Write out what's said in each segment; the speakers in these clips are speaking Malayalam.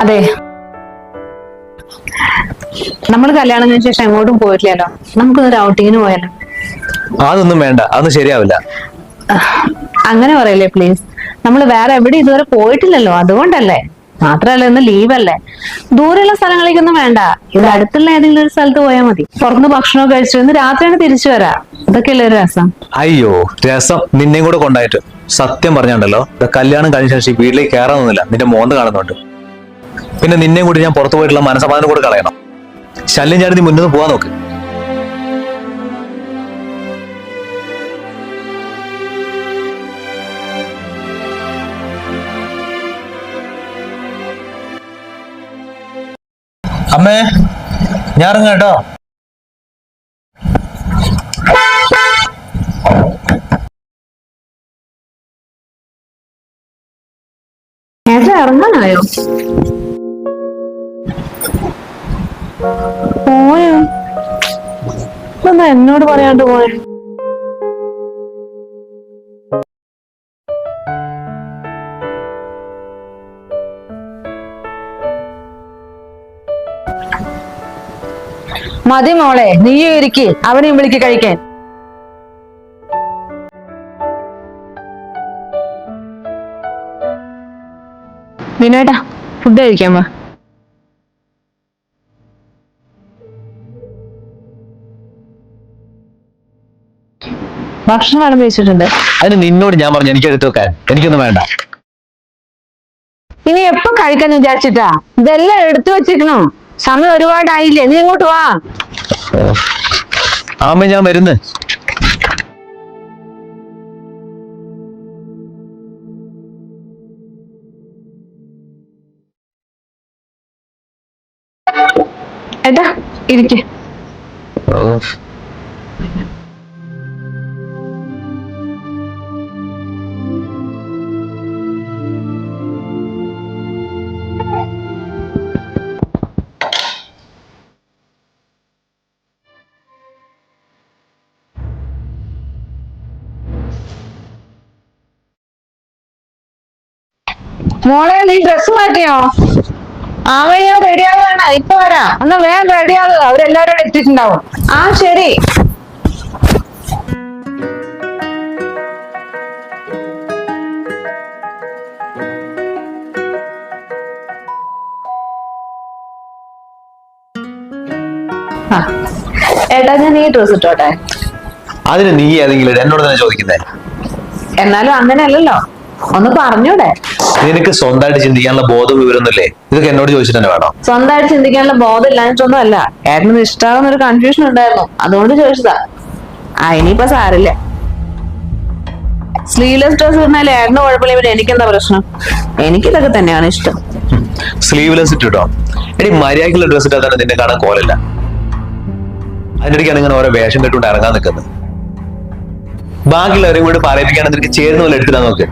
അതെ. നമ്മൾ കല്യാണം കഴിഞ്ഞ ശേഷം എങ്ങോട്ടും പോയിട്ടില്ലല്ലോ. നമുക്കൊന്നൊരു ഔട്ടിങ്ങിന് പോയാലോ? അതൊന്നും വേണ്ട. അതൊന്നും ശരിയാവില്ല. അങ്ങനെ പറയല്ലേ പ്ലീസ് നമ്മൾ വേറെ എവിടെ ഇതുവരെ പോയിട്ടില്ലല്ലോ. അതുകൊണ്ടല്ലേ. മാത്രല്ല ഇന്ന് ലീവല്ലേ ദൂരെയുള്ള സ്ഥലങ്ങളിലേക്കൊന്നും വേണ്ട. ഇവിടെ അടുത്തുള്ള ഏതെങ്കിലും ഒരു സ്ഥലത്ത് പോയാൽ മതി. പുറത്ത് ഭക്ഷണം കഴിച്ചു ഇന്ന് രാത്രിയാണ് തിരിച്ചു വരാ. ഇതൊക്കെയല്ലേ ഒരു രസം? അയ്യോ രസം. നിന്നെയും കൂടെ കൊണ്ടായിട്ട്. സത്യം പറഞ്ഞുണ്ടല്ലോ. കല്യാണം കഴിഞ്ഞ ശേഷം വീട്ടിലേക്ക് കയറാനൊന്നുമില്ല നിന്റെ മോന്ത് കാണുന്നുണ്ട്. പിന്നെ നിന്നെയും കൂടി ഞാൻ പുറത്തു പോയിട്ടുള്ള മനസ്സമാധാനം കൂടെ കളയണം. ശല്യം ചാടി നീ മുന്നോട്ട് പോവാൻ നോക്ക്. അമ്മേ ഞാൻ കേട്ടോ. ഇറങ്ങാനായോ? ഇതെന്താ എന്നോട് പറയാണ്ട് പോയ? മതി മോളെ നീ ഇരിക്കി. അവനെയും വിളിക്ക് കഴിക്കാൻ. വിനോട്ടാ ഫുഡ് കഴിക്കാൻ വാ. ഭക്ഷണം വിളമ്പി വെച്ചിട്ടുണ്ട് അതിന് നിന്നോട് ഞാൻ പറഞ്ഞു എനിക്ക് എടുത്തു വെക്കാൻ. എനിക്കൊന്നും വേണ്ട. ഇനി എപ്പോ കഴിക്കാൻ വിചാരിച്ചിട്ടാ? ഇതെല്ലാം എടുത്തു വെച്ചിരിക്കണോ. സമയം ഒരുപാടായില്ലേ? നീ ഇങ്ങോട്ട് വാ? ആമ ഞാൻ വരുന്നു. ഏട്ടാ ഇരിക്കെ. മോളെ നീ ഡ്രസ് മാറ്റിയോ? ആവയ്യോ റെഡിയാകാണ് ഇപ്പൊ വരാം. ഒന്ന് വേഗം റെഡിയാകുക അവരെല്ലാരും എത്തിയിട്ടുണ്ടാവും. ആ ശരി. ആ. ഏട്ടാ ഞാൻ ഈ ഡ്രസ് ഇട്ടോട്ടെ. അതിന് നീ ഏതെങ്കിലും എന്നോട് തന്നെ ചോദിക്കുന്നേ. എന്നാലും അങ്ങനെയല്ലല്ലോ. ഒന്ന് പറഞ്ഞൂടെ? നിനക്ക് സ്വന്തമായിട്ട് ചിന്തിക്കാനുള്ള ബോധം വിവരമൊന്നുമില്ലേ? ഇതൊക്കെ എന്നോട് ചോദിച്ചിട്ട് തന്നെ വേണം? സ്വന്തമായിട്ട് ചിന്തിക്കാനുള്ള ബോധം ഇല്ലാഞ്ഞിട്ടൊന്നും അല്ല ഏട്ടന് ഇഷ്ടാകുന്ന ഒരു കൺഫ്യൂഷൻ ഉണ്ടായിരുന്നു. അതുകൊണ്ട് ചോദിച്ചതാ. ആ ഇനിയിപ്പോ സാരില്ല സ്ലീവ്ലെസ് ഡ്രസ് ഇടുന്നാൽ ഏട്ടന് കുഴപ്പമില്ല. പിന്നെ എനിക്കെന്താ പ്രശ്നം? എനിക്കിതൊക്കെ തന്നെയാണ് ഇഷ്ടം. സ്ലീവ്ലെസ് ഇട്ടോ എടി മര്യാദക്കുള്ള ഡ്രസ് ഇട്ടാൽ നിന്നെ കാണാൻ കോലല്ല അതിനിടയ്ക്കാണ് ഇങ്ങനെ ഓരോ വേഷം കെട്ടുകൊണ്ട് ഇറങ്ങാൻ നിൽക്കുന്നത്. ബാക്കിയുള്ളവരെയും കൂടി പറയിപ്പിക്കാൻ നിനക്ക് ചേർന്ന് പോലെ എടുത്തിടാൻ നോക്ക്.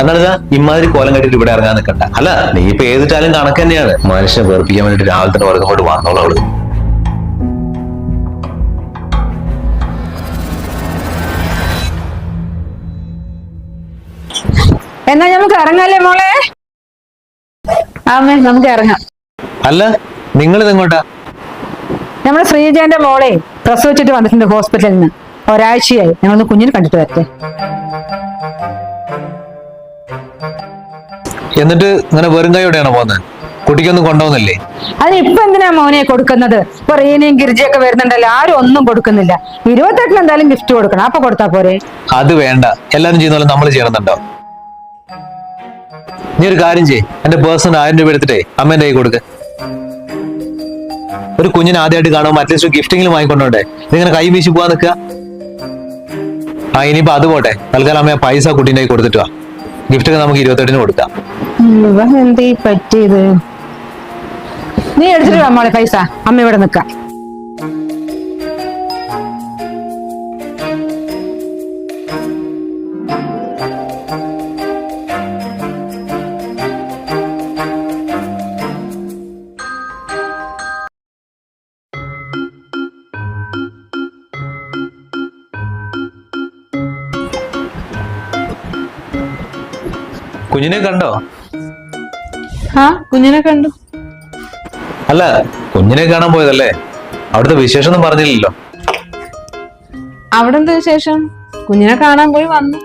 എന്നാണ് ഇതാ ഇമാതിരി കോലം കെട്ടിട്ട് ഇവിടെ ഇറങ്ങാൻ നിൽക്കണ്ട അല്ല നീ ഇപ്പൊ ഏതിട്ടാലും കണക്ക് തന്നെയാണ്? മനുഷ്യനെ വേർപ്പിക്കാൻ വേണ്ടിട്ട് രാവിലെ തന്നെ ഓരോ കൊണ്ട് വന്നോളൂ അവൾ. എന്നാ നമുക്ക് ഇറങ്ങാല്ലേ മോളെ? ആമേ നമുക്ക് ഇറങ്ങാം. അല്ല നിങ്ങൾ ഇതെങ്ങോട്ടാ നമ്മുടെ ശ്രീജന്റെ മോളെ പ്രസവിച്ചിട്ട് വന്നിട്ടുണ്ട് ഹോസ്പിറ്റലിൽ നിന്ന്. ഒരാഴ്ചയായി. ഞങ്ങളൊന്ന് കുഞ്ഞിനെ കണ്ടിട്ട് വരട്ടെ. എന്നിട്ട് ഇങ്ങനെ വെറും കൈയോടെയാണ് പോകുന്നത് കുട്ടിക്കൊന്നും കൊണ്ടുപോകുന്നില്ലേ? അതിന് ഇപ്പൊ എന്തിനാ മോനെ കൊടുക്കുന്നത്? ഇപ്പൊ റീനയും ഗിരിജയൊക്കെ വരുന്നുണ്ടല്ലോ ആരും ഒന്നും കൊടുക്കുന്നില്ല. ഇരുപത്തെട്ടിന് എന്തായാലും ഗിഫ്റ്റ് കൊടുക്കണം. അപ്പൊ കൊടുത്താ പോരെ? അത് വേണ്ട. എല്ലാരും ചെയ്യുന്ന പോലെ നമ്മൾ ചെയ്യണമെന്നുണ്ടോ നീ ഒരു കാര്യം ചെയ്യ്. എന്റെ പേഴ്സണൽ ആയിരം രൂപ എടുത്തിട്ടേ അമ്മേന്റെ കൈ കൊടുക്ക്. ഒരു കുഞ്ഞിനെ ആദ്യമായിട്ട് കാണുമ്പോൾ അറ്റ്ലീസ്റ്റ് ഗിഫ്റ്റെങ്കിലും വാങ്ങിക്കൊണ്ടോട്ടെ ഇതിങ്ങനെ കൈ വീശി പോവാൻ നിൽക്കുക. ആ ഇനിയിപ്പോ അത് പോട്ടെ. തൽക്കാലം അമ്മ പൈസ കുട്ടീന്റെ കൈ കൊടുത്തിട്ട് വാ. ഗിഫ്റ്റ് ഒക്കെ നമുക്ക് ഇരുപത്തെട്ടിന് കൊടുക്കാം. പറ്റിയത്? നീ എടുത്തിട്ട് മോളെ പൈസ. അമ്മ ഇവിടെ നിക്കാം കുഞ്ഞിനെ കണ്ടോ? ആ കുഞ്ഞിനെ കണ്ടു. അല്ല കുഞ്ഞിനെ കാണാൻ പോയതല്ലേ? അവിടുത്തെ വിശേഷം ഒന്നും പറഞ്ഞില്ലല്ലോ. അവിടെ എന്താ വിശേഷം? കുഞ്ഞിനെ കാണാൻ പോയി വന്നു.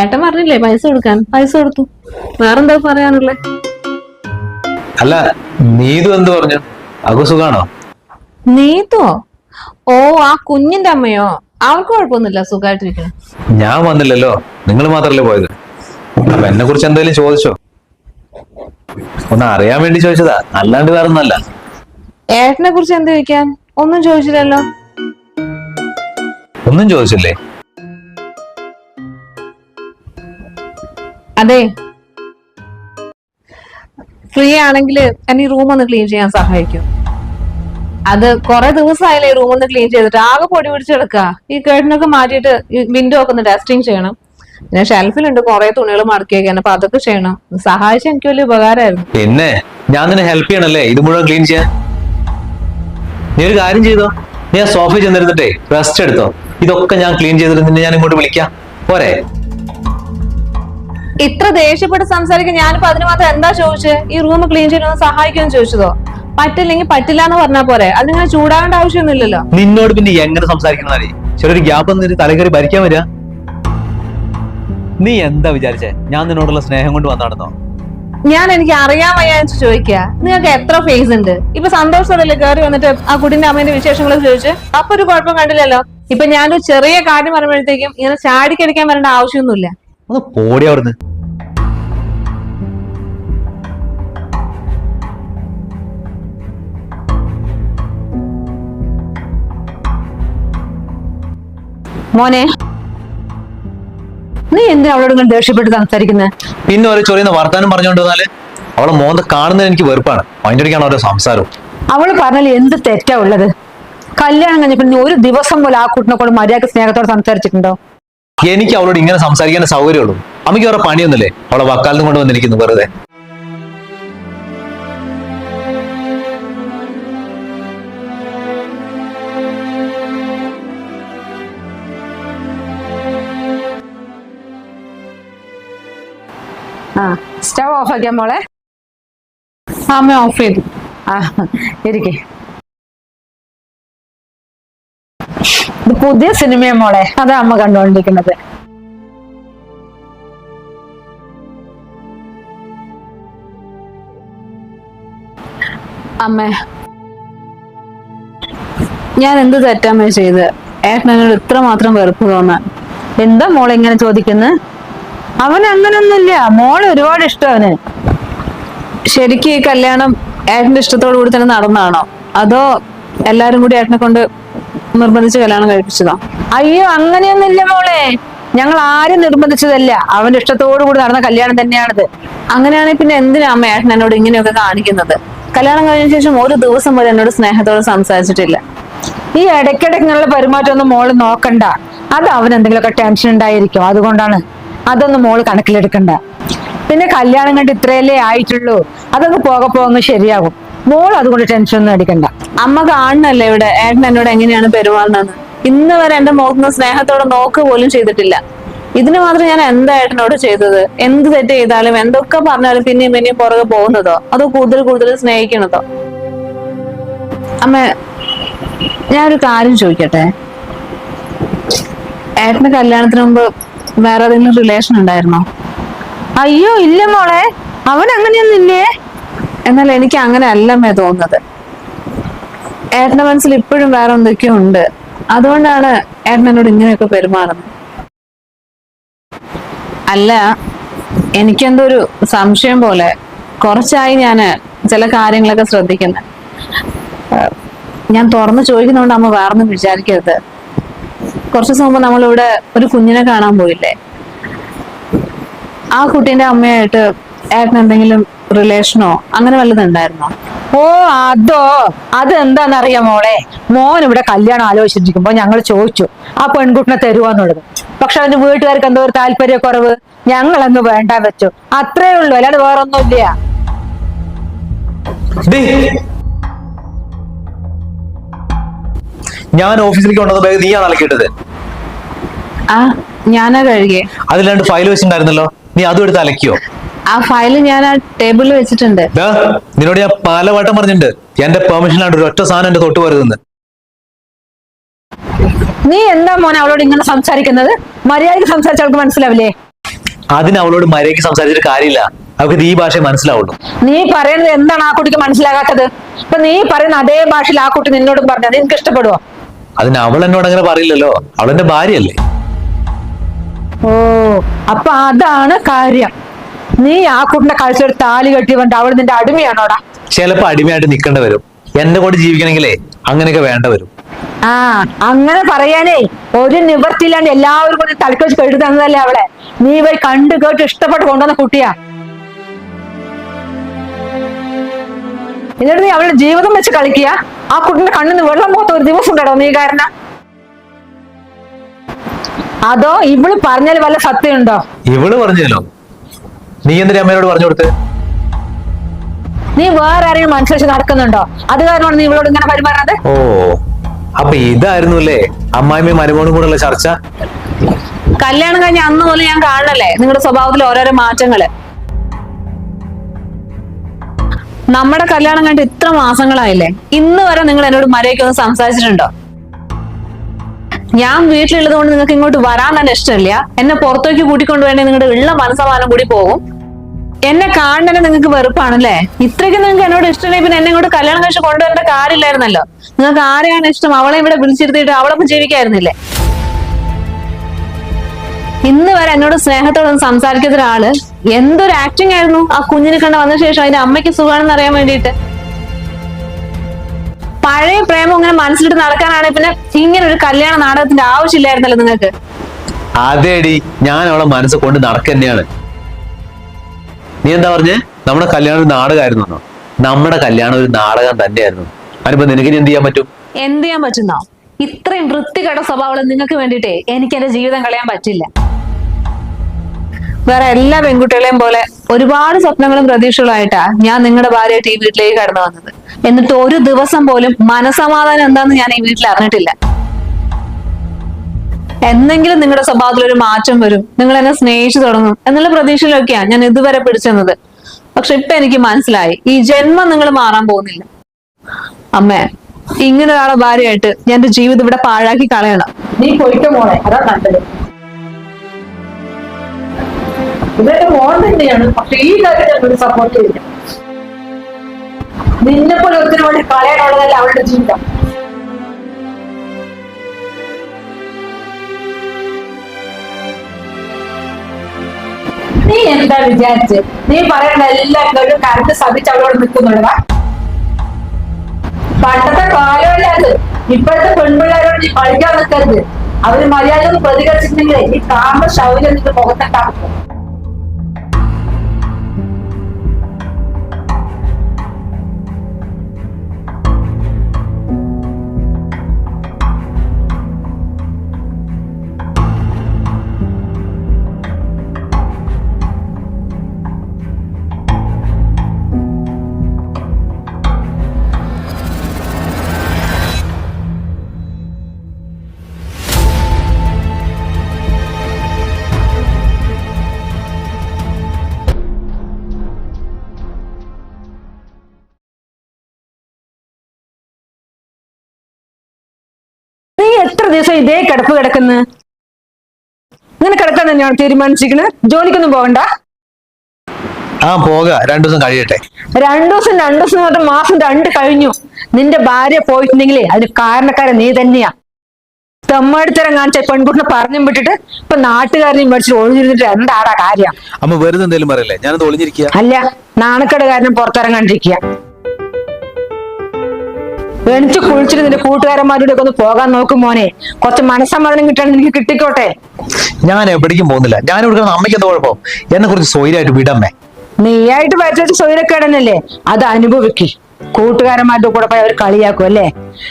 ഏട്ടൻ പറഞ്ഞില്ലേ പൈസ കൊടുക്കാൻ? പൈസ കൊടുത്തു. വേറെന്താ പറയാനുള്ളേ? അല്ല നീതു എന്ത് പറഞ്ഞു? അകു സുഖാണോ? നീതോ ഓ ആ കുഞ്ഞിന്റെ അമ്മയോ? അവർക്ക് കുഴപ്പമൊന്നുമില്ല സുഖമായിട്ടിരിക്കണം. ഞാൻ വന്നില്ലല്ലോ. നിങ്ങൾ മാത്രല്ലേ പോയത്? അപ്പൊ എന്നെ കുറിച്ച് എന്തെങ്കിലും ചോദിച്ചോ? ഒന്ന് അറിയാൻ വേണ്ടി ചോദിച്ചതാ. അല്ലാണ്ട് വേറെ ഒന്നല്ല ഏട്ടനെ കുറിച്ച് എന്ത് ചോദിക്കാൻ? ഒന്നും ചോദിച്ചില്ലല്ലോ. ഒന്നും ചോദിച്ചില്ലേ? അതെ. ഫ്രീ ആണെങ്കിൽ എന്നെ ഈ റൂം ഒന്ന് ക്ലീൻ ചെയ്യാൻ സഹായിക്കും. അത് കുറെ ദിവസമായില്ലേ റൂം ഒന്ന് ക്ലീൻ ചെയ്തിട്ട്. ആകെ പൊടി പിടിച്ചെടുക്ക ഈ കേട്ടിനൊക്കെ മാറ്റിയിട്ട് വിൻഡോ ഒക്കെ ഒന്ന് ഡസ്റ്റിംഗ് ചെയ്യണം. പിന്നെ ഷെൽഫിലുണ്ട് കുറെ തുണികൾ മടക്കി വെക്കാൻ അപ്പൊ അതൊക്കെ ചെയ്യണം. സഹായിച്ച എനിക്ക് വലിയ ഉപകാരമായിരുന്നു പിന്നെ ഞാൻ നിന്നെ ഹെൽപ്പ് ചെയ്യണല്ലേ? ഇത് മുഴുവൻ ക്ലീൻ ചെയ്യാൻ. നീ ഒരു കാര്യം ചെയ്തോ? നീ ആ സോഫയിൽ ചെന്നിരുന്നിട്ടേ റെസ്റ്റ് എടുത്തോ. ഇതൊക്കെ ഞാൻ ക്ലീൻ ചെയ്തിട്ട് നിന്നെ ഞാൻ ഇങ്ങോട്ട് വിളിക്കാം. പോരെ. ഇത്ര ദേഷ്യപ്പെട്ട് സംസാരിക്കാൻ ഞാനിപ്പോ അതിന് മാത്രം എന്താ ചോദിച്ചത് ഈ റൂം ക്ലീൻ ചെയ്യണമെന്ന് സഹായിക്കുമെന്ന് ചോദിച്ചതോ? പറ്റില്ലെങ്കിൽ പറ്റില്ല എന്ന് പറഞ്ഞാ പോരെ. അതിങ്ങനെ ചൂടാകേണ്ട ആവശ്യമൊന്നുമില്ലല്ലോ. നിന്നോട് പിന്നെ എങ്ങനെ സംസാരിക്കുന്നതായി ചെറിയൊരു ഗ്യാപ്പ് തലകറി ഭരിക്കാൻ വരിക. നീ എന്താ വിചാരിച്ചേ? ഞാൻ നിന്നോടുള്ള സ്നേഹം കൊണ്ട് വന്നാണെന്നോ? ഞാൻ എനിക്ക് അറിയാൻ വയ്യാന്ന് ചോദിക്കുക നിങ്ങൾക്ക് എത്ര ഫേസ് ഉണ്ട്? ഇപ്പൊ സന്തോഷത്തോടെ കയറി വന്നിട്ട് ആ കുട്ടിന്റെ അമ്മേന്റെ വിശേഷങ്ങൾ ചോദിച്ച്? അപ്പൊ ഒരു കുഴപ്പം കണ്ടില്ലല്ലോ. ഇപ്പൊ ഞാനൊരു ചെറിയ കാര്യം പറയുമ്പോഴത്തേക്കും ഇങ്ങനെ ചാടിക്കടിക്കാൻ വരേണ്ട ആവശ്യമൊന്നുമില്ല. ഒന്ന് പോടി അവിടുന്ന്. മോനെ നീ എന്തിനാ അവളോട് ഇങ്ങനെ ദേഷ്യപ്പെട്ട് സംസാരിക്കുന്നത് പിന്നെ ഒരു ചൊറിയുന്ന വർത്താനം പറഞ്ഞുകൊണ്ട് വന്നാൽ അവളെ മോന്ത കാണുന്നതിന് എനിക്ക് വെറുപ്പാണ്. അതിന്റെ ഇടയ്ക്കാണ് സംസാരം അവൾ പറഞ്ഞാൽ എന്ത് തെറ്റാ ഉള്ളത്? കല്യാണം കഴിഞ്ഞപ്പോൾ നീ ഒരു ദിവസം പോലെ ആ കുട്ടിനെ കൊണ്ട് മര്യാദ സ്നേഹത്തോടെ സംസാരിച്ചിട്ടുണ്ടോ? എനിക്ക് അവളോട് ഇങ്ങനെ സംസാരിക്കാൻ സൗകര്യമുള്ളൂ. അമ്മയ്ക്ക് അവരുടെ പണിയൊന്നുമില്ലേ? അവളെ വക്കാലിനും കൊണ്ട് വന്നിരിക്കുന്നു വെറുതെ. സ്റ്റവ് ഓഫ് ആക്കിയ മോളെ? അമ്മ ഓഫ് ചെയ്തു. ആ ഇരിക്കെ. ഇത് പുതിയ സിനിമയാ മോളെ. അതാ അമ്മ കണ്ടുകൊണ്ടിരിക്കുന്നത്. അമ്മേ. ഞാൻ എന്ത് തെറ്റാമേ ചെയ്ത്? ഏട്ടനോട് ഇത്ര മാത്രം വെറുപ്പ് തോന്നാൻ. എന്താ മോളെ ഇങ്ങനെ ചോദിക്കുന്നത് അവൻ അങ്ങനൊന്നുമില്ല മോളെ ഒരുപാട് ഇഷ്ടം അവന് ശരിക്കും ഈ കല്യാണം ഏട്ടന്റെ ഇഷ്ടത്തോടു കൂടി തന്നെ നടന്നാണോ അതോ എല്ലാരും കൂടി ഏട്ടനെ കൊണ്ട് നിർബന്ധിച്ച് കല്യാണം കഴിപ്പിച്ചതോ? അയ്യോ അങ്ങനെയൊന്നുമില്ല മോളെ. ഞങ്ങൾ ആരും നിർബന്ധിച്ചതല്ല. അവന്റെ ഇഷ്ടത്തോടു കൂടി നടന്ന കല്യാണം തന്നെയാണിത്. അങ്ങനെയാണെങ്കിൽ പിന്നെ എന്തിനാ അമ്മ ഏട്ടൻ എന്നോട് ഇങ്ങനെയൊക്കെ കാണിക്കുന്നത്? കല്യാണം കഴിഞ്ഞ ശേഷം ഒരു ദിവസം പോലും എന്നോട് സ്നേഹത്തോടെ സംസാരിച്ചിട്ടില്ല. ഈ ഇടയ്ക്കിടയ്ക്ക് ഇങ്ങനെയുള്ള പെരുമാറ്റമൊന്നും മോൾ നോക്കണ്ട. അത് അവൻ എന്തെങ്കിലുമൊക്കെ ടെൻഷൻ ഉണ്ടായിരിക്കും. അതുകൊണ്ടാണ് അതൊന്നും മോൾ കണക്കിലെടുക്കണ്ട. പിന്നെ കല്യാണം കണ്ട് ഇത്രയല്ലേ ആയിട്ടുള്ളൂ. അതൊന്ന് പോകെ പോകെ ശരിയാകും മോൾ അതുകൊണ്ട് ടെൻഷൻ ഒന്നും അടിക്കണ്ട. അമ്മ കാണണല്ലേ ഇവിടെ? ഏട്ടൻ എന്നോട് എങ്ങനെയാണ് പെരുമാറുന്നത് ഇന്ന് വരെ എന്റെ മുഖത്ത് സ്നേഹത്തോടെ നോക്ക് പോലും ചെയ്തിട്ടില്ല. ഇതിന് മാത്രം ഞാൻ എന്താ ഏട്ടനോട് ചെയ്തത്? എന്ത് തെറ്റ് ചെയ്താലും എന്തൊക്കെ പറഞ്ഞാലും പിന്നെയും പിന്നെയും പുറകെ പോകുന്നതോ? അതോ കൂടുതൽ കൂടുതൽ സ്നേഹിക്കണതോ അമ്മ ഞാനൊരു കാര്യം ചോദിക്കട്ടെ? ഏട്ടന് കല്യാണത്തിന് മുമ്പ് വേറെ ഏതെങ്കിലും റിലേഷൻ ഉണ്ടായിരുന്നോ? അയ്യോ ഇല്ല മോളെ. അവൻ അങ്ങനെയൊന്നും ഇല്ലേ? എന്നാൽ എനിക്ക് അങ്ങനെ അല്ലമ്മേ തോന്നുന്നത്. ഏട്ടന്റെ മനസ്സിൽ ഇപ്പോഴും വേറെ എന്തൊക്കെയോ ഉണ്ട്. അതുകൊണ്ടാണ് ഏട്ടൻ എന്നോട് ഇങ്ങനെയൊക്കെ പെരുമാറുന്നത്. അല്ല എനിക്കെന്തോ ഒരു സംശയം പോലെ. കുറച്ചായി ഞാൻ ചില കാര്യങ്ങളൊക്കെ ശ്രദ്ധിക്കുന്നത് ഞാൻ തുറന്ന് ചോദിക്കുന്നതുകൊണ്ട് അമ്മ വേറൊന്നും വിചാരിക്കരുത്. കുറച്ച് ദിവസം മുമ്പ് നമ്മളിവിടെ ഒരു കുഞ്ഞിനെ കാണാൻ പോയില്ലേ? ആ കുട്ടീന്റെ അമ്മയായിട്ട് ഏട്ടൻ എന്തെങ്കിലും റിലേഷനോ അങ്ങനെ വല്ലതും ഉണ്ടായിരുന്നോ? ഓ അതോ? അതെന്താന്നറിയാം മോളെ? മോൻ ഇവിടെ കല്യാണം ആലോചിച്ചിരിക്കുമ്പോ ഞങ്ങൾ ചോദിച്ചു ആ പെൺകുട്ടിനെ തരുവാന്നുള്ളത് പക്ഷെ അവന്റെ വീട്ടുകാർക്ക് എന്തോ ഒരു ഞങ്ങൾ അന്ന് വേണ്ട വെച്ചു. അത്രേ ഉള്ളൂ അല്ലാതെ വേറൊന്നുമില്ല. ഞാൻ ഓഫീസിലേക്ക് കൊണ്ടുവന്ന ബാഗ് നീയാണ് അലക്കിയിട്ടത് ആ ഞാനാ കഴുകിയേ. അതിൽ രണ്ട് ഫയൽ വെച്ചിട്ടുണ്ടായിരുന്നല്ലോ. നീ അതും എടുത്ത് അലക്കിയോ? ആ ഫയൽ ഞാൻ ആ ടേബിളിൽ വെച്ചിട്ടുണ്ട്. ദാ, നിന്നോട് ഞാൻ പലവട്ടം പറഞ്ഞിട്ടുണ്ട്. എന്റെ പെർമിഷനിലാണ് ഒരു ഒറ്റ സാധനം എന്റെ തൊട്ട് വരുന്നത് നീ എന്താ മോനെ അവളോട് ഇങ്ങനെ സംസാരിക്കുന്നത്? മര്യാദയ്ക്ക് സംസാരിച്ച അവൾക്ക് മനസ്സിലാവില്ലേ? അതിന് അവളോട് മര്യാദയ്ക്ക് സംസാരിച്ചിട്ട് കാര്യമില്ല. അവൾക്ക് ഇത് ഈ ഭാഷയെ മനസ്സിലാവുള്ളൂ. നീ പറയുന്നത് എന്താണ് ആ കുട്ടിക്ക് മനസ്സിലാകാത്തത്? ഇപ്പൊ നീ പറയുന്ന അതേ ഭാഷയിൽ ആ കുട്ടി നിന്നോടും പറഞ്ഞത്. നിനക്ക് ഇഷ്ടപ്പെടുവോ? അതിന് അവൾ എന്നോട് അങ്ങനെ പറയില്ലല്ലോ. അവളെന്റെ ഭാര്യയല്ലേ. ഓ അപ്പൊ അതാണ് കാര്യം. നീ ആ കുട്ടിന്റെ കാഴ്ച താലി കെട്ടിയവണ്ട് അവൾ നിന്റെ അടിമയാണോടാ? ചിലപ്പോ അടിമയായിട്ട് നിക്കേണ്ടി വരും. എന്റെ കൂടെ ജീവിക്കണമെങ്കിലേ അങ്ങനെയൊക്കെ വേണ്ട വരും. ആ അങ്ങനെ പറയാനേ ഒരു നിവർത്തിയില്ലാണ്ട് എല്ലാവരും കൂടി തലക്ക് കേട്ടു കെട്ടി തന്നതല്ലേ അവളെ. നീ പോയി കണ്ടു കേട്ട് ഇഷ്ടപ്പെട്ട് കൊണ്ടുവന്ന കുട്ടിയാ. എന്നിട്ട് നീ അവളുടെ ജീവിതം വെച്ച് കളിക്കുക. ആ കുട്ടിന്റെ കണ്ണിന് വെള്ളം പോത്ത ഒരു ദിവസം ഉണ്ടോ നീ കാരണ അതോ ഇവൾ പറഞ്ഞാൽ വല്ല സത്യമുണ്ടോ? ഇവൾ പറഞ്ഞല്ലോ. നീ എന്തിനാ അമ്മയോട് പറഞ്ഞു കൊടുത്ത്? നീ വേറെ ആരെയും മനസ്സിലാക്കി നടക്കുന്നുണ്ടോ? അത് കാരണമാണ് നീ ഇവളോട് ഇങ്ങനെ പെരുമാറുന്നത്? ഓ അപ്പൊ ഇതായിരുന്നു അല്ലേ? അമ്മായിമ്മയും മരുമോനും കൂടെയുള്ള ചർച്ച? കല്യാണം കഴിഞ്ഞ അന്ന് മുതൽ ഞാൻ കാണണല്ലേ? നിങ്ങളുടെ സ്വഭാവത്തിൽ ഓരോരോ മാറ്റങ്ങൾ. നമ്മുടെ കല്യാണം കണ്ട് ഇത്ര മാസങ്ങളായില്ലേ? ഇന്ന് വരെ നിങ്ങൾ എന്നോട് മര്യാദയ്ക്ക് ഒന്ന് സംസാരിച്ചിട്ടുണ്ടോ? ഞാൻ വീട്ടിലുള്ളത് കൊണ്ട് നിങ്ങൾക്ക് ഇങ്ങോട്ട് വരാൻ തന്നെ ഇഷ്ടമില്ല. എന്നെ പുറത്തേക്ക് കൂട്ടിക്കൊണ്ടുപോയി നിങ്ങളുടെ ഉള്ള മനസ്സമാനം കൂടി പോകും. എന്നെ കാണുന്നതിന് നിങ്ങൾക്ക് വെറുപ്പാണല്ലേ? ഇത്രയ്ക്ക് നിങ്ങൾക്ക് എന്നോട് ഇഷ്ടമില്ല പിന്നെ എന്നെ ഇങ്ങോട്ട് കല്യാണം കഴിച്ച് കൊണ്ടുവരേണ്ട കാര്യമില്ലായിരുന്നല്ലോ. നിങ്ങൾക്ക് ആരെയാണ് ഇഷ്ടം? അവളെ ഇവിടെ വിളിച്ചിരുത്തിയിട്ട് അവളൊപ്പം ജീവിക്കായിരുന്നില്ലേ? ഇന്ന് വരെ എന്നോട് സ്നേഹത്തോടെ സംസാരിക്കുന്ന ഒരാൾ എന്തൊരു ആക്ടിങ് ആയിരുന്നു? ആ കുഞ്ഞിനെ കണ്ട വന്ന ശേഷം അതിന്റെ അമ്മയ്ക്ക് സുഖമാണെന്ന് അറിയാൻ വേണ്ടിയിട്ട്. പഴയ പ്രേമം ഇങ്ങനെ മനസ്സിലിട്ട് നടക്കാനാണ് പിന്നെ ഇങ്ങനെ ഒരു കല്യാണ നാടകത്തിന്റെ ആവശ്യമില്ലായിരുന്നല്ലോ നിങ്ങൾക്ക്. അതേടി ഞാൻ അവളെ മനസ്സ് കൊണ്ട് നടക്കന്നെയാണ്. നീ എന്താ പറഞ്ഞേ? നമ്മുടെ കല്യാണം ഒരു നാടകമായിരുന്നു നമ്മുടെ കല്യാണം ഒരു നാടകം തന്നെയായിരുന്നു. അതിനിപ്പോ നിനക്ക് എന്ത് ചെയ്യാൻ പറ്റും? എന്ത് ചെയ്യാൻ പറ്റുന്നോ? ഇത്രയും വൃത്തികെട്ട സ്വഭാവം നിങ്ങൾക്ക് വേണ്ടിട്ടേ എനിക്ക് എന്റെ ജീവിതം കളയാൻ പറ്റില്ല. വേറെ എല്ലാ പെൺകുട്ടികളെയും പോലെ ഒരുപാട് സ്വപ്നങ്ങളും പ്രതീക്ഷകളുമായിട്ടാ ഞാൻ നിങ്ങളുടെ ഭാര്യയായിട്ട് ഈ വീട്ടിലേക്ക് കടന്നു വന്നത്. എന്നിട്ട് ഒരു ദിവസം പോലും മനസമാധാനം എന്താന്ന് ഞാൻ ഈ വീട്ടിൽ അറിഞ്ഞിട്ടില്ല. എന്നെങ്കിലും നിങ്ങളുടെ സ്വഭാവത്തിൽ ഒരു മാറ്റം വരും. നിങ്ങൾ എന്നെ സ്നേഹിച്ചു തുടങ്ങും എന്നുള്ള പ്രതീക്ഷയിലൊക്കെയാ ഞാൻ ഇതുവരെ പിടിച്ചെന്നത്. പക്ഷെ ഇപ്പൊ എനിക്ക് മനസ്സിലായി. ഈ ജന്മം നിങ്ങൾ മാറാൻ പോകുന്നില്ല. അമ്മേ ഇങ്ങനെ ഒരാളെ ഭാര്യയായിട്ട് ഞാൻ എന്റെ ജീവിതം ഇവിടെ പാഴാക്കി കളയണം. നീ പോയിട്ട് മോളെ അതാ നല്ലത് ഇവരുടെ മോൻ തന്നെയാണ് പക്ഷെ ഈ കാര്യത്തിൽ ഒരു സപ്പോർട്ട് ചെയ്യില്ല. നിന്നെ പോലെ ഒത്തിരി വേണ്ടി കളയാനുള്ളതല്ല അവളുടെ ജീവിതം. നീ എന്താ വിചാരിച്ച്? നീ പറയുന്ന എല്ലാ കേട്ട് കരണ്ട് സഭിച്ച് അവളോട് നിൽക്കുന്നുള്ളതാ പണ്ടത്തെ കാലമല്ല അത്. ഇപ്പോഴത്തെ പെൺപിള്ളേരോട് നീ കളിക്കാൻ നിൽക്കരുത്. അവർ മര്യാദ പ്രതികരിച്ചിട്ടുണ്ടെങ്കിൽ ഈ കാണുന്ന ശൗര്യം നിന്റെ മുഖത്തുണ്ടാക്കും ദിവസം ഇതേ കിടപ്പ് കിടക്കുന്നു? ഇങ്ങനെ കിടക്കാൻ തന്നെയാണ് തീരുമാനിച്ചിരിക്കുന്നത് ജോലിക്കൊന്നും പോകണ്ട ആ പോക. രണ്ടു ദിവസം കഴിയട്ടെ. രണ്ടു ദിവസം രണ്ടു ദിവസം മാത്രം മാസം രണ്ട് കഴിഞ്ഞു. നിന്റെ ഭാര്യ പോയിട്ടുണ്ടെങ്കിലേ അതിന് കാരണക്കാരൻ നീ തന്നെയാ. തെമ്മടുത്തരം കാണിച്ച പെൺകുട്ടിനെ പറഞ്ഞു വിട്ടിട്ട് ഇപ്പൊ നാട്ടുകാരനെയും മേടിച്ചിട്ട് ഒളിഞ്ഞിരുന്നിട്ട് എന്താടാ കാര്യം? അമ്മ വെറുതെ എന്തെങ്കിലും പറയല്ലേ? ഞാനത് ഒളിഞ്ഞിരിക്കുക അല്ല നാണക്കേട് കാരണം പുറത്തിറങ്ങാണ്ടിരിക്കുക എണിച്ച് കുളിച്ചിട്ട് നിന്റെ കൂട്ടുകാരന്മാരുടെ ഒക്കെ ഒന്ന് പോകാൻ നോക്കും മോനെ. കുറച്ച് മനസ്സമ്മതം കിട്ടാൻ നിനക്ക് കിട്ടിക്കോട്ടെ. ഞാൻ എവിടേക്കും പോകുന്നില്ല. ഞാൻ ഇവിടെ അമ്മയ്ക്ക് എന്താ കുഴപ്പം? എന്നെ കുറിച്ച് സ്വൈരായിട്ട് വിടമ്മേ. നീയായിട്ട് വരച്ച സ്വൈരക്കേടനല്ലേ അത് അനുഭവിക്ക്. കൂട്ടുകാരന്മാരുടെ കൂടെ പോയി അവർ കളിയാക്കും അല്ലേ?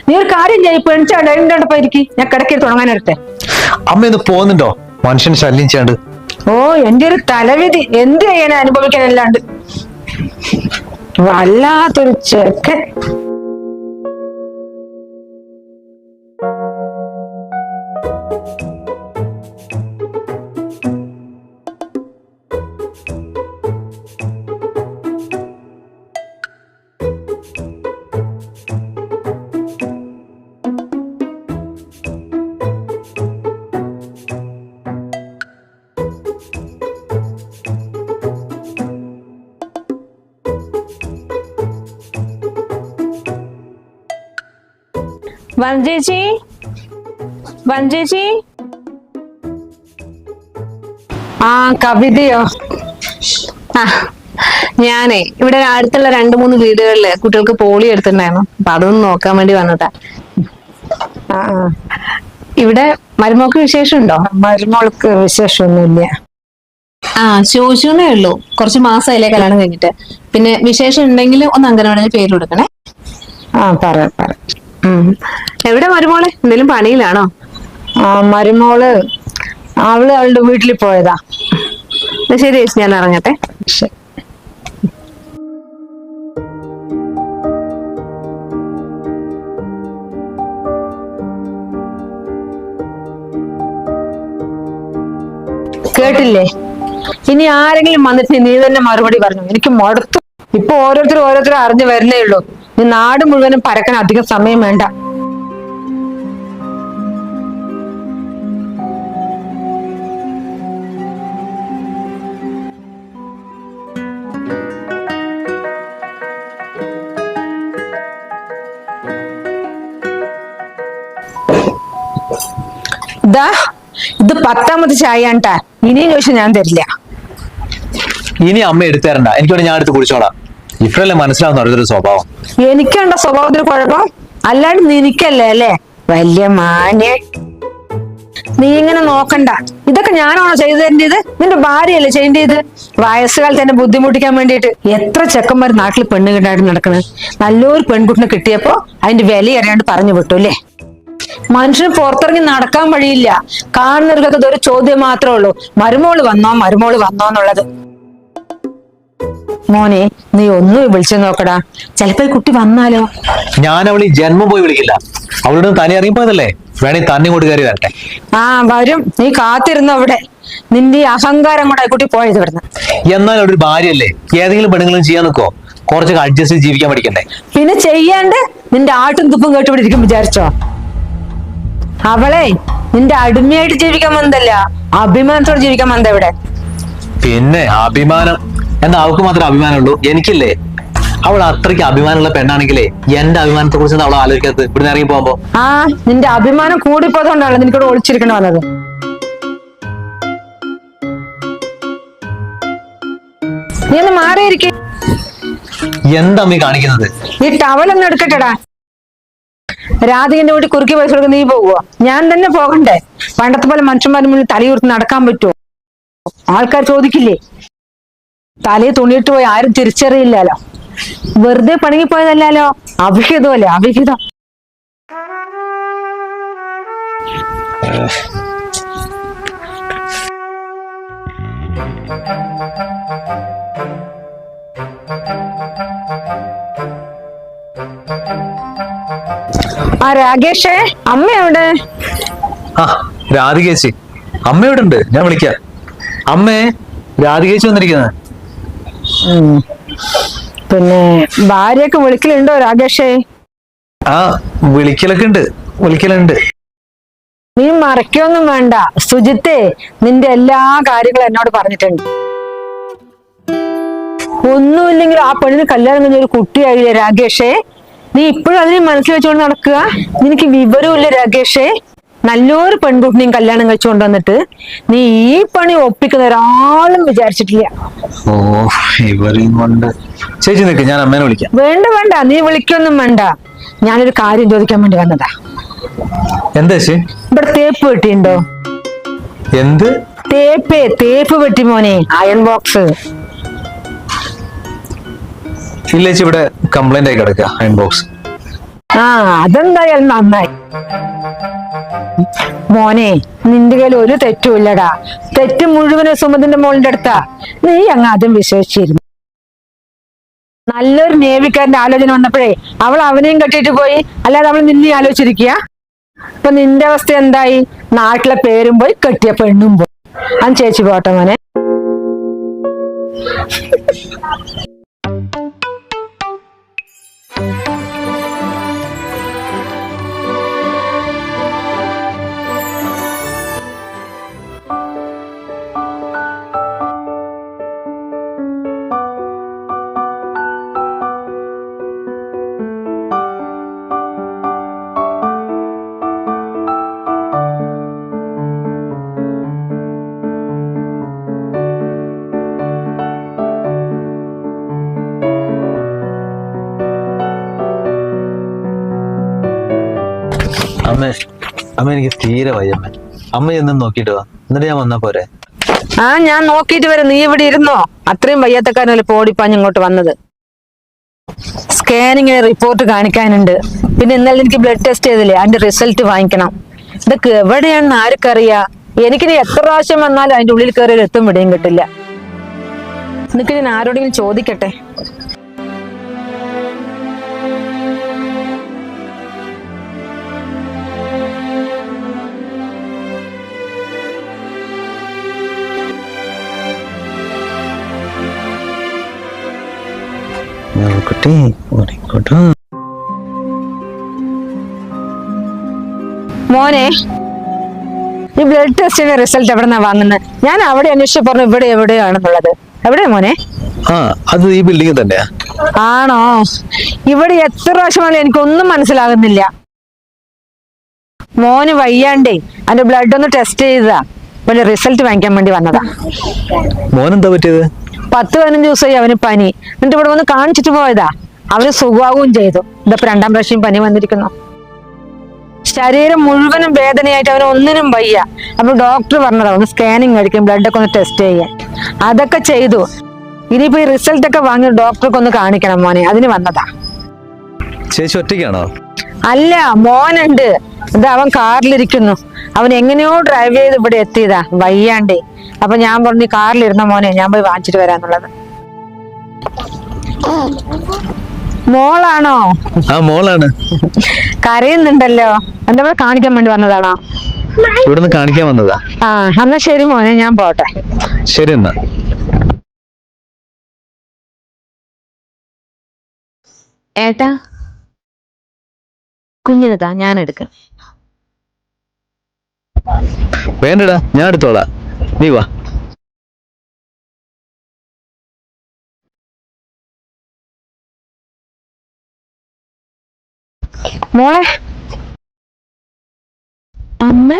നീ ഒരു കാര്യം ചെയ്യും. പെണിച്ചാണ്ട് എഴുന്നേണ്ടപ്പോ ഇരിക്കി. ഞാൻ കിടക്കി തുടങ്ങാനെടുത്തെ അമ്മ ഇത് പോകുന്നുണ്ടോ? മനുഷ്യൻ ശല്യം ചെയ്യാണ്ട്. ഓ എന്റെ ഒരു തലവിധി. എന്ത് ചെയ്യാൻ അനുഭവിക്കാനല്ലാണ്ട് വല്ലാത്തൊരു ചെക്കൻ വഞ്ചേച്ചി വഞ്ചേച്ചി ആ കവിതയോ? ആ ഞാനേ ഇവിടെ അടുത്തുള്ള രണ്ട് മൂന്ന് വീടുകളിൽ കുട്ടികൾക്ക് പോളി എടുത്തിട്ടുണ്ടായിരുന്നു. അപ്പൊ അതൊന്ന് നോക്കാൻ വേണ്ടി വന്നതാ. ആ. ഇവിടെ മരുമോക്ക് വിശേഷം ഉണ്ടോ മരുമോൾക്ക് വിശേഷമൊന്നുമില്ല. ആ ചോദിച്ചേ ഉള്ളൂ. കുറച്ച് മാസമായില്ലേ കല്യാണം കഴിഞ്ഞിട്ട്. പിന്നെ വിശേഷം ഉണ്ടെങ്കിൽ ഒന്ന് അംഗനവാടിയിൽ പേര് കൊടുക്കണേ. ആ പറയാം പറയാം. എവിടെ മരുമോളെ? എന്തെങ്കിലും പണിയിലാണോ? ആ മരുമോൾ അവൾ അവളുടെ വീട്ടിൽ പോയതാ. ശരി ചേച്ചി ഞാൻ ഇറങ്ങട്ടെ. കേട്ടില്ലേ? ഇനി ആരെങ്കിലും വന്നിട്ട് നീ തന്നെ മറുപടി പറഞ്ഞു. എനിക്ക് മടുത്തു. ഇപ്പൊ ഓരോരുത്തരും ഓരോരുത്തരും അറിഞ്ഞു വരുന്നേ ഉള്ളൂ. നീ നാട് മുഴുവനും പരക്കാൻ അധികം സമയം വേണ്ട. ഇതാ ഇത് പത്താമത്തെ ചായ ആണ്ടാ ഇനിയും ചോദിച്ചാൽ ഞാൻ തരില്ല. ഇനി അമ്മ എടുത്തു തരണ്ട. എനിക്കോടെ ഞാൻ എടുത്ത് കുടിച്ചോളാം. ഇപ്പോഴല്ലേ മനസ്സിലാവുന്ന ഓരോരുത്തരുടെ സ്വഭാവം. എനിക്കുണ്ടോ സ്വഭാവത്തിന് കുഴപ്പം? അല്ലാണ്ട് നിനക്കല്ലേ അല്ലേ? വലിയ മാന്യ. നീ ഇങ്ങനെ നോക്കണ്ട. ഇതൊക്കെ ഞാനാണോ ചെയ്തു തരേണ്ടത് നിന്റെ ഭാര്യയല്ലേ ചെയ്യേണ്ടത്? വയസ്സുകാലത്ത് തന്നെ ബുദ്ധിമുട്ടിക്കാൻ വേണ്ടിയിട്ട് എത്ര ചെക്കന്മാർ നാട്ടിൽ പെണ്ണ് കിട്ടായിട്ട് നടക്കണത് നല്ലൊരു പെൺകുട്ടിനെ കിട്ടിയപ്പോ അതിന്റെ വില അറിയാണ്ട് പറഞ്ഞു വിട്ടു അല്ലേ? മനുഷ്യന് പുറത്തിറങ്ങി നടക്കാൻ വഴിയില്ല. കാണുന്നവർക്കൊക്കെ ഇതൊരു ചോദ്യം മാത്രമേ ഉള്ളൂ. മരുമോൾ വന്നോ? മരുമോൾ വന്നോ എന്നുള്ളത്. മോനെ നീ ഒന്നും വിളിച്ചു നോക്കടാ. ചിലപ്പോ ഈ കുട്ടി വന്നാലോ? ഞാൻ അവളി ജന്മം പോയി വിളിക്കില്ല. അവളോട് തനി ഇറങ്ങിപ്പോയതല്ലേ? വേണേ തന്നെ കൊണ്ട് കയറി വരട്ടെ. ആ വരും. നീ കാത്തിരുന്നു അവിടെ? നിന്റെ ഈ അഹങ്കാരം കൂടെ കുട്ടി പോയത് ഇവിടുന്ന്. എന്നാൽ അവിടെ ഒരു ഭാര്യയല്ലേ? ഏതെങ്കിലും പെണ്ണുങ്ങളും ചെയ്യാൻ നിൽക്കോ കുറച്ചൊക്കെ അഡ്ജസ്റ്റ് ചെയ്ത് ജീവിക്കാൻ പഠിക്കണ്ടേ? പിന്നെ ചെയ്യാണ്ട്. നിന്റെ ആട്ടും തുപ്പും കേട്ടുപിടിക്കും വിചാരിച്ചോ? അവളെ നിന്റെ അടിമയായിട്ട് ജീവിക്കാൻ വന്നതല്ല. അഭിമാനത്തോടെ ജീവിക്കാൻ വന്ന ഇവിടെ. പിന്നെ അഭിമാനം. എന്നാ അവൾക്ക് മാത്രമേ അഭിമാനമുള്ളൂ? എനിക്കില്ലേ? അവൾ അത്രയ്ക്ക് അഭിമാനമുള്ള പെണ്ണാണെങ്കിലേ എന്റെ അഭിമാനത്തെ കുറിച്ച് അവൾ ആലോചിക്കാത്തത്? ഇവിടുന്ന് ഇറങ്ങി പോകുമ്പോ? ആ നിന്റെ അഭിമാനം കൂടിപ്പോയതുകൊണ്ടാണ് നിനക്കിവിടെ ഒളിച്ചിരിക്കണ വന്നത് നീ ഒന്ന് മാറിയിരിക്കും. എന്താ അമ്മ കാണിക്കുന്നത്? ഈ ടവലൊന്നും എടുക്കട്ടെടാ. രാധികന്റെ വീട്ടിൽ കുറുക്കി പൈസ കൊടുക്കുന്ന നീ പോവുക ഞാൻ തന്നെ പോകണ്ടേ? പണ്ടത്തെ പോലെ മനുഷ്യന്മാരുടെ മുന്നിൽ തലയുർത്ത് നടക്കാൻ പറ്റുമോ ആൾക്കാർ ചോദിക്കില്ലേ? തലയിൽ തുണിയിട്ട് പോയി ആരും തിരിച്ചറിയില്ലല്ലോ. വെറുതെ പണങ്ങി അവിഹിതമല്ലേ അവിഹിതം. ആ രാകേഷേ അമ്മ എവിടെ? ആ രാധികേച്ചി. അമ്മ ഇവിടെ ഉണ്ട് ഞാൻ വിളിക്കാം. അമ്മേ രാധികേച്ചി വന്നിരിക്കുന്നത് പിന്നെ ഭാര്യയൊക്കെ വിളിക്കലുണ്ടോ രാകേഷേ? ആ വിളിക്കലൊക്കെ ഉണ്ട്. വിളിക്കലുണ്ട്. നീ മറക്കൊന്നും വേണ്ട. സുജിത്തെ നിന്റെ എല്ലാ കാര്യങ്ങളും എന്നോട് പറഞ്ഞിട്ടുണ്ട്. ഒന്നുമില്ലെങ്കിൽ ആ പെണ്ണിന് കല്യാണം കഴിഞ്ഞ ഒരു കുട്ടിയായില്ലേ രാകേഷേ? നീ ഇപ്പോഴും അതിനെ മനസ്സിൽ വെച്ചുകൊണ്ട് നടക്കുക. നിനക്ക് വിവരമില്ല രാകേഷേ. നല്ലൊരു പെൺകുട്ടിനെയും കല്യാണം കഴിച്ചുകൊണ്ട് വന്നിട്ട് നീ ഈ പണി ഒപ്പിക്കുന്ന ഒരാളും വിചാരിച്ചിട്ടില്ല. ഓ ഇവരെയും കൊണ്ട്. ചേച്ചി നിൽക്ക് ഞാൻ അമ്മേനെ വിളിക്കാം. വേണ്ട വേണ്ട. നീ വിളിക്കൊന്നും വേണ്ട. ഞാനൊരു കാര്യം ചോദിക്കാൻ വേണ്ടി വന്നതാ. എന്താ ചേച്ചി? ഇവിടെ തേപ്പ് വെട്ടിയുണ്ടോ? എന്ത്? തേപ്പേ തേപ്പ് വെട്ടി മോനെ. Iron box. ഇല്ല ചേച്ചി ഇവിടെ കംപ്ലൈന്റ് ആയി കിടക്കുക അയൺ ബോക്സ് ആ അതെന്തായാലും നന്നായി. മോനെ നിന്റെ കയ്യിൽ ഒരു തെറ്റുമില്ലടാ തെറ്റ് മുഴുവനും സുമതിന്റെ മോളിന്റെ അടുത്താ. നീ അങ്ങ് ആദ്യം വിശ്വസിച്ചിരുന്നു. നല്ലൊരു നേവിക്കാരന്റെ ആലോചന വന്നപ്പോഴേ അവൾ അവനെയും കെട്ടിട്ട് പോയി. അല്ലാതെ അവൾ നിന്നെ ആലോചിച്ചിരിക്കുക അപ്പൊ നിന്റെ അവസ്ഥ എന്തായി? നാട്ടിലെ പേരും പോയി കെട്ടിയ പെണ്ണും പോയി. അത് ചേച്ചി പോട്ടെ മോനെ. എനിക്ക് തീരെ വയ്യമ്മ. അമ്മ എന്നും നോക്കിട്ട് വാ. എന്നിട്ട് ഞാൻ വന്നാ പോരെ? ആ ഞാൻ നോക്കിട്ട് വരെ. നീ ഇവിടെ ഇരുന്നോ? അത്രയും വയ്യാത്തക്കാരനല്ലേ പോടിപ്പാഞ്ഞ് ഇങ്ങോട്ട് വന്നത്. സ്കാനിങ് റിപ്പോർട്ട് കാണിക്കാനുണ്ട്. പിന്നെ ഇന്നലെ എനിക്ക് ബ്ലഡ് ടെസ്റ്റ് ചെയ്തില്ലേ? അതിന്റെ റിസൾട്ട് വാങ്ങിക്കണം. ഇതൊക്കെ എവിടെയാണെന്ന് ആർക്കറിയാ? എനിക്കിനി എത്ര പ്രാവശ്യം വന്നാലും അതിന്റെ ഉള്ളിൽ കയറി എത്തും വിടയും കിട്ടില്ല. നിനക്ക് ഞാൻ ആരോടെങ്കിലും ചോദിക്കട്ടെ? കുട്ടി ഓടിക്കോട്ടോ മോനെ ഈ ബ്ലഡ് ടെസ്റ്റിന്റെ റിസൾട്ട് എവിടെന്നാ വാങ്ങുന്നത് ഞാൻ അവിടെ അന്വേഷിച്ചു പറഞ്ഞു ഇവിടെ എവിടെയാണെന്നുള്ളത്. എവിടെയാ മോനെ? ആ അത് ഈ ബിൽഡിംഗ് തന്നെയാ. ആണോ? ഇവിടെ എത്ര പ്രാവശ്യമാണ് എനിക്കൊന്നും മനസ്സിലാകുന്നില്ല. മോന് വയ്യാണ്ടേ അതിന്റെ ബ്ലഡ് ഒന്ന് ടെസ്റ്റ് ചെയ്തതാ. പിന്നെ റിസൾട്ട് വാങ്ങിക്കാൻ വേണ്ടി വന്നതാ. മോനെന്താ പറ്റിയത്? പത്ത് പതിനഞ്ച് ദിവസമായി അവന് പനി. എന്നിട്ട് ഇവിടെ വന്ന് കാണിച്ചിട്ട് പോയതാ. അവന് സുഖമാവുകയും ചെയ്തു. ഇതിപ്പോ രണ്ടാം പ്രാവശ്യം പനി വന്നിരിക്കുന്നു. ശരീരം മുഴുവനും വേദനയായിട്ട് അവന് ഒന്നിനും വയ്യ. അപ്പൊ ഡോക്ടർ പറഞ്ഞതാ ഒന്ന് സ്കാനിങ് കഴിക്കും ബ്ലഡ് ഒക്കെ ഒന്ന് ടെസ്റ്റ് ചെയ്യാൻ. അതൊക്കെ ചെയ്തു. ഇനിയിപ്പോ ഈ റിസൾട്ട് ഒക്കെ വാങ്ങി ഡോക്ടർക്ക് ഒന്ന് കാണിക്കണം മോനെ. അതിന് വന്നതാ. ചേച്ചി ഒറ്റയ്ക്കാണോ? അല്ല മോനുണ്ട്. ഇത് അവൻ കാറിലിരിക്കുന്നു അവൻ എങ്ങനെയോ ഡ്രൈവ് ചെയ്ത് ഇവിടെ എത്തിയതാ. വയ്യാണ്ടേ. അപ്പൊ ഞാൻ പറഞ്ഞു കാറിലിരുന്ന മോനെ ഞാൻ പോയി വാങ്ങിച്ചിട്ട് വരാന്നുള്ളത്. മോളാണോ? ആ മോളാണ്. കരയുന്നുണ്ടല്ലോ. എന്താ കാണിക്കാൻ വേണ്ടി വന്നതാണോ? ഇവിടുന്ന് കാണിക്കാൻ വന്നതാ. ആ എന്നാ ശരി മോനെ ഞാൻ പോട്ടെ. ശരി എന്നാ. ഏട്ടാ കുഞ്ഞിനതാ ഞാൻ എടുക്കാം. വേണ്ടടാ ഞാൻ എടുത്തോളാം. നീ വാ. മോളെ? അമ്മ?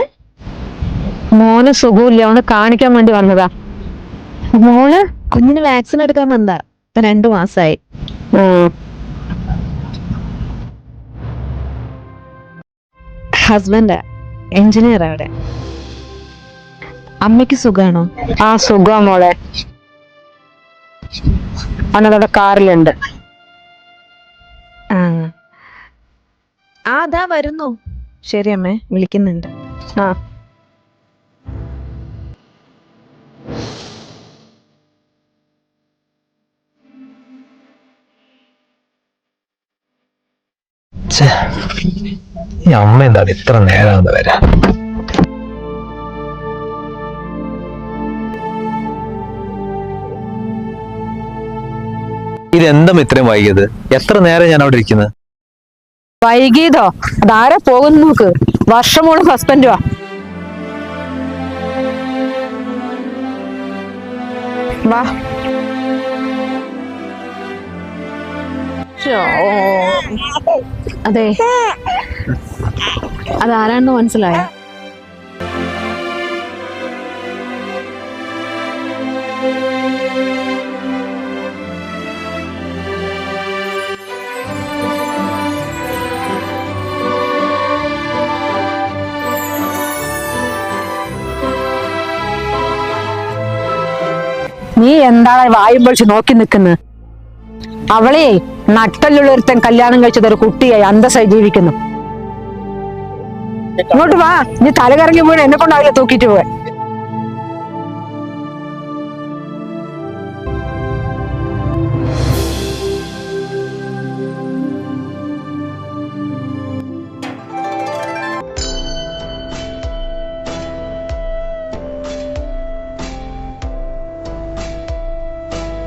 മോന് സുഖമില്ല അവന് കാണിക്കാൻ വേണ്ടി വന്നതാ. മോൾ കുഞ്ഞിന് വാക്സിൻ എടുക്കാൻ വന്നതാ. ഇപ്പൊ രണ്ടു മാസായി. ഹസ്ബൻഡാ എഞ്ചിനീയർ അവിടെ. അമ്മയ്ക്ക് സുഖാണോ? ആ സുഖം മോളെ. അവനതവിടെ കാറിലുണ്ട്. അതാ വരുന്നു. ശരി അമ്മേ വിളിക്കുന്നുണ്ട്. ആ. ഈ അമ്മ എന്താണ് ഇത്ര നേരം വരാ? ഇതെന്താ ഇത്രയും വൈകിയത്? എത്ര നേരം ഞാൻ അവിടെ ഇരിക്കുന്നത് വൈകിയതോ അതാരാ പോകുന്നു നോക്ക്. വർഷമോളും ഹസ്ബൻഡുവാ വാ. അതെ. അതാരാണെന്ന് മനസ്സിലായോ? നീ എന്താണ് വായും പൊളിച്ച് നോക്കി നിൽക്കുന്നത് അവളെ നട്ടല്ലുള്ളൊരുത്തൻ കല്യാണം കഴിച്ചത് ഒരു കുട്ടിയായി അന്തസ്സായി ജീവിക്കുന്നു. ഇങ്ങോട്ട് വാ നീ തലകറങ്ങി വീണ് എന്നെ കൊണ്ടാവില്ല തൂക്കിട്ട് പോവാൻ